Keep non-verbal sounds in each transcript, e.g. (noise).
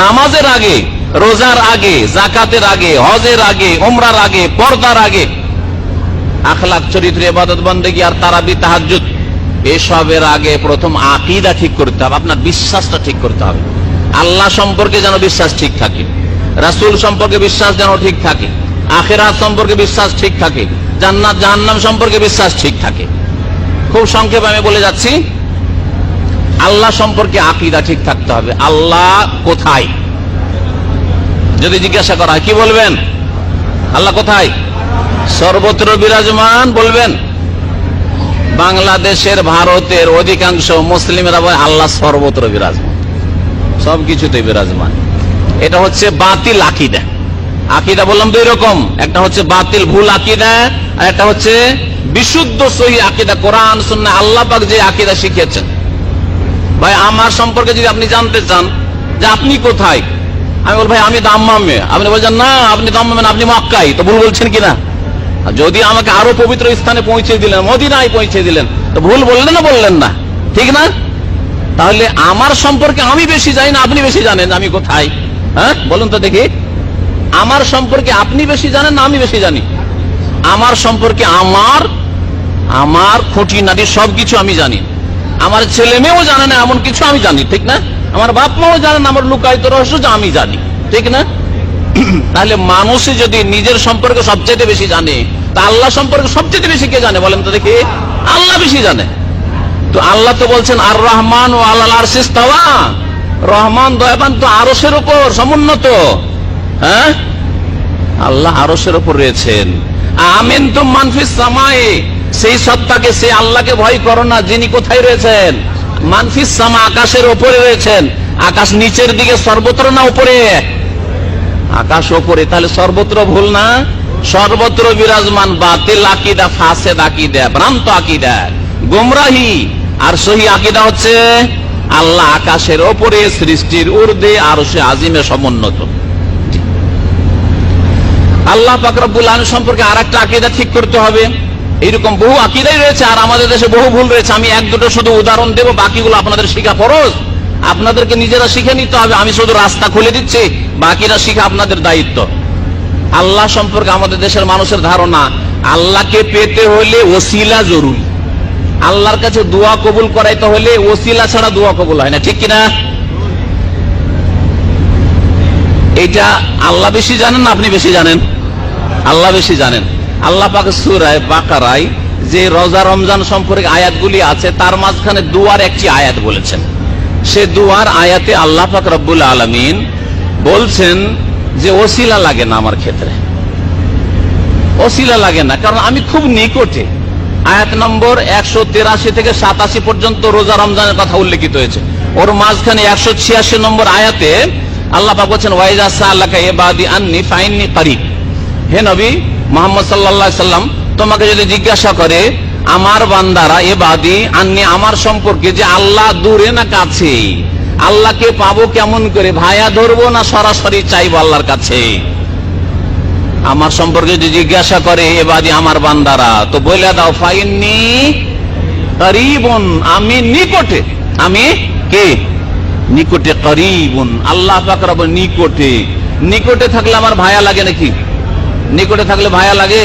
নামাজের আগে, রোজার আগে, জাকাতের আগে, হজের আগে ওমরার আগে, পর্দার আগে। আখলাক চরিত্র এবাদত বন্দেগি আর তারাবি তাহাজুদ এসবের আগে প্রথম আকিদা ঠিক করতে হবে, আপনার বিশ্বাসটা ঠিক করতে হবে। আল্লাহ সম্পর্কে যেন বিশ্বাস ঠিক থাকে, রাসূল সম্পর্কে বিশ্বাস যেন ঠিক থাকে, আখেরাত সম্পর্কে বিশ্বাস ঠিক থাকে, জান্নাত জাহান্নাম সম্পর্কে বিশ্বাস ঠিক থাকে। খুব সংক্ষেপে আমি বলে যাচ্ছি আল্লাহ সম্পর্কে আকিদা ঠিক থাকতে হবে। আল্লাহ কোথায়? যদি জিজ্ঞাসা করা কি বলবেন? আল্লাহ কোথায়? সর্বত্র বিরাজমান বলবেন। বাংলাদেশের, ভারতের অধিকাংশ মুসলিমেরা বলে আল্লাহ সর্বত্র বিরাজমান। সবকিছুতে বিরাজমান। এটা হচ্ছে বাতিল আকিদা। আকিদা বললাম দুই রকম। একটা হচ্ছে বাতিল ভুল আকিদা, আর একটা হচ্ছে বিশুদ্ধ সহি আকিদা। কোরআন, সুন্নাহ, আল্লাহ পাক যে আকিদা শিখিয়েছেন। ভাই আমার সম্পর্কে যদি আপনি জানতে চান যে আপনি কোথায় আমি বল ভাই আমি দাম্মামে আপনি বলছেন না আপনি দাম্মামে না, আপনি মক্কাই। তো ভুল বলছেন কিনা যদি আমাকে আরও পবিত্র স্থানে পৌঁছে দিলেন মদিনায় পৌঁছে দিলেন তো ভুল বললেন না বললেন না? ঠিক না? তাহলে আমার সম্পর্কে আমি বেশি জানি না আপনি বেশি জানেন আমি কোথায়। হ্যাঁ? বলুন তো দেখি। আমার সম্পর্কে আপনি বেশি জানেন না আমি বেশি জানি। আমার সম্পর্কে আমার আমার খুঁটি নাটি সবকিছু আমি জানি। আমার ছেলে মেয়েও জানে না, এমন কিছু আমি জানি, ঠিক না? আমার বাপ মাও জানে না, আমার লুকায়িত রহস্য আমি জানি, ঠিক না? (clears throat) তাহলে মানুষই যদি নিজের সম্পর্কে সবচেয়ে বেশি জানে, তা আল্লাহ সম্পর্কে সবচেয়ে বেশি কে জানে বলেন তো দেখি? আল্লাহ বেশি জানে। তো আল্লাহ তো বলছেন আর রহমান ও আল্লাহ আরশিস্তাওয়া রহমান দয়াবান তো আরসের উপর, সমুন্নত। হ্যাঁ? আল্লাহ আরসের উপর রয়েছেন। আমিন তো মানফিস সামায়ে সেই সত্তাকে সেই আল্লাহকে ভয় করো না, যিনি কোথায় রয়েছেন? মানফিস সামা, আকাশের উপরে রয়েছেন। আকাশ নিচের দিকে, সর্বত্র না উপরে? আকাশ ওপরে। তাহলে সর্বত্র ভুল না? সর্বত্র বিরাজমান বাতিল আকিদা, ফাসেদ আকিদা, ভ্রান্ত আকিদা, গুমরাহি। আর সহি আকিদা হচ্ছে আল্লাহ আকাশের ওপরে, সৃষ্টির ঊর্ধ্বে, আর সে আজিমে সমুন্নত। আল্লাহ পাকরাবুল আলম সম্পর্কে আর একটা আকিদা ঠিক করতে হবে। এইরকম বহু আকিদাই রয়েছে আর আমাদের দেশে বহু ভুল রয়েছে। আমি এক দুটো শুধু উদাহরণ দেবো, বাকিগুলো আপনাদের শিখা ফরজ। আপনাদেরকে নিজেরা শিখে নিতে হবে, আমি শুধু রাস্তা খুলে দিচ্ছি, বাকিরা শিখা আপনাদের দায়িত্ব। আল্লাহ সম্পর্কে আমাদের দেশের মানুষের ধারণা, আল্লাহকে পেতে হলে ওসিলা জরুরি। আল্লাহর কাছে দোয়া কবুল করাইতে হলে ওসিলা ছাড়া দোয়া কবুল হয় না, ঠিক কিনা? এটা আল্লাহ বেশি জানেন না আপনি বেশি জানেন? আল্লাহ বেশি জানেন। আল্লাহ পাক সুরায় বাকারায় যে রোজা রমজান সম্পর্কে আয়াতগুলি আছে, তার মাঝখানে দুয়ার একটি আয়াত বলেছেন। সে দুয়ার আয়াতে আল্লাহ পাক রব্বুল আলমিন বলছেন যে ওসিলা লাগে না আমার ক্ষেত্রে। অশিলা লাগে না, কারণ আমি খুব নিকটে। আয়াত নম্বর একশো তেরাশি থেকে সাতাশি পর্যন্ত রোজা রমজানের কথা উল্লেখিত হয়েছে। ওর মাঝখানে একশো ছিয়াশি নম্বর আয়াতে আল্লাহ পাক বলছেন, ওয়াইজা সাল্লাকা এবাদি আননি ফাইননি কারিব। হে নবী মোহাম্মদ সাল্লাহ সাল্লাম তোমাকে যদি জিজ্ঞাসা করে, আমার বান্দারা এবাদি আননি আমার সম্পর্কে যে আল্লাহ দূরে না কাছে? আল্লাহকে পাবো কেমন করে? ভায়া ধরবো না সরাসরি চাইব আল্লাহর কাছে? আমার সম্পর্কে যদি জিজ্ঞাসা করে, এ বাদি আমার বান্দারা, তো বলে দাও, ফাইননি করিবন, আমি নিকটে। আমি কে? নিকটে করিবন। আল্লাহ নিকটে। নিকটে থাকলে আমার ভায়া লাগে নাকি? নিকটে থাকলে ভায়া লাগে?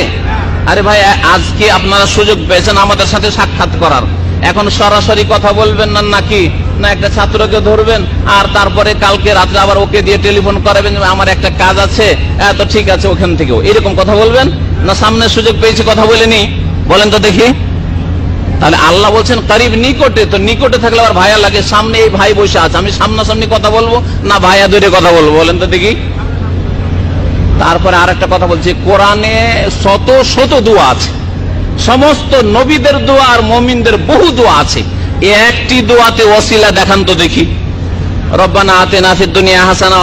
আরে ভাই আজকে আপনারা সুযোগ পেয়েছেন আমাদের সাথে সাক্ষাৎ করার। এখন সরাসরি কথা বলবেন না নাকি? না, একটা ছাত্রকে ধরবেন, আর তারপরে কালকে রাত্রে আবার ওকে দিয়ে টেলিফোন করাবেন, আমার একটা কাজ আছে। তো ঠিক আছে, ওখান থেকেও। এরকম কথা বলবেন? না, সামনে সুযোগ পেয়েছি, কথা বলেনি বলেন তো দেখি। তাহলে আল্লাহ বলছেন, করিব নিকটে। তো নিকটে থাকলে আবার ভাইয়া লাগে। সামনে এই ভাই বসে আছে। আমি সামনাসামনি কথা বলব, না ভাইয়া দূরে কথা বলব? বলেন তো দেখি। তারপরে আর একটা কথা বলছি, কোরআনে শত শত দোয়া আছে। সমস্ত নবীদের দোয়া আর মমিনদের বহু দোয়া আছে। একটি দোয়াতে ওসিলা দেখান তো দেখি। রব্বানা দুনিয়া হাসানা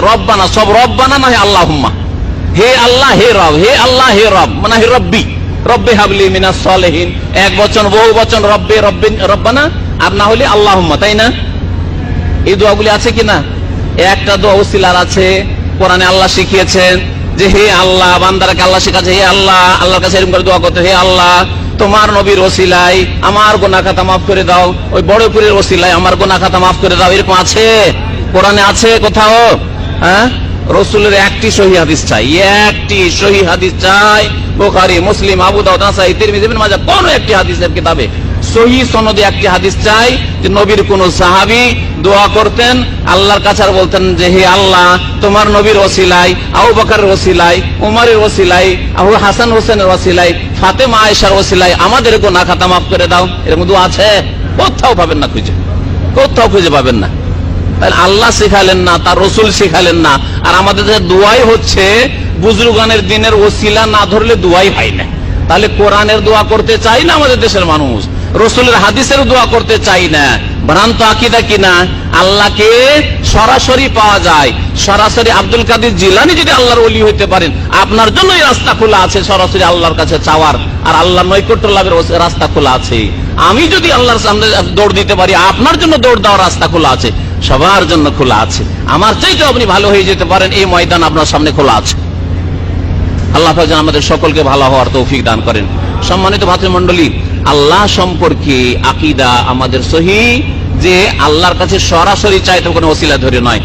রব্বানা সব রব্বানা না হে আল্লাহুম্মা। হে আল্লাহ, হে রব, হে আল্লাহ, হে রব মানে হে রব্বি। রব্বে হাবলি মিনাস সলিহিন। এক বচন, বহু বচন, রব্বে, রব্বিন, রব্বানা, আর না হলে আল্লাহুম্মা, তাই না? এই দোয়াগুলি আছে কিনা একটা দোয়া উসিলার আছে, কোরআনে আল্লাহ শিখিয়েছেন যে, হে আল্লাহ, বান্দারাকে আল্লাহ শেখাচ্ছে, হে আল্লাহ, আল্লাহর কাছে এরকম করে দোয়া করতে, হে আল্লাহ, তোমার নবীর ওসিলাই আমার গোনা খাতা মাফ করে দাও, ওই বড় পুরের ওসিলাই আমার গোনা খাতা মাফ করে দাও, এরকম আছে? কোরআনে আছে কোথাও? হ্যাঁ? রসুলের একটি সহি হাদিস চাই, একটি সহি হাদিস চাই। বোখারি, মুসলিম, আবু দাউদ, নাসাই, তিরমিজি, ইবনে কোন একটি হাদিসের কিতাবে সহি সনদে একটি হাদিস চাই যে নবীর কোন সাহাবী দোয়া করতেন, আল্লাহর কাছে আর বলতেন যে, হে আল্লাহ, তোমার নবীর ওসিলাই আবু বকরের ওসিলাই উমরের ওসিলাই আবু হাসান হোসেনের ওসিলাই ফাতেমা আয়েশার ওসিলাই আমাদের গোনা খাতা মাফ করে দাও। এরকম দোয়া আছে। কোথাও পাবেন না খুঁজে। কোথাও খুঁজে পাবেন না। তাহলে আল্লাহ শেখালেন না, তার রসুল শেখালেন না। আর আমাদের দোয়াই হচ্ছে, বুজরুগানের দিনের ওসিলা না ধরলে দোয়াই হয় না। তাহলে কোরআনের দোয়া করতে চাই না আমাদের দেশের মানুষ? রসুলের হাদিসের দোয়া করতে চাই না। ভ্রান্ত আকিদা কিনা আল্লাহকে সরাসরি পাওয়া যায়। সরাসরি আব্দুল কাদের জিলানি যদি আল্লাহর অলি হইতে পারেন, আপনার জন্য রাস্তা খোলা আছে সরাসরি আল্লাহর কাছে চাওয়ার। আর আল্লাহ নৈকট্য লাভের রাস্তা খোলা আছে। আমি যদি আল্লাহর সামনে দৌড় দিতে পারি, আপনার জন্য দৌড় দেওয়ার রাস্তা খোলা আছে। সবার জন্য খোলা আছে। আমার চাইতে আপনি ভালো হয়ে যেতে পারেন, এই ময়দান আপনার সামনে খোলা আছে। আল্লাহ যেন আমাদের সকলকে ভালো হওয়ার তৌফিক দান করেন। সম্মানিত ভাতৃমণ্ডলী, আল্লাহ সম্পর্কে আকিদা আমাদের সহি যে আল্লাহর কাছে সরাসরি চাইতে কোনো অসিলা ধরে নয়।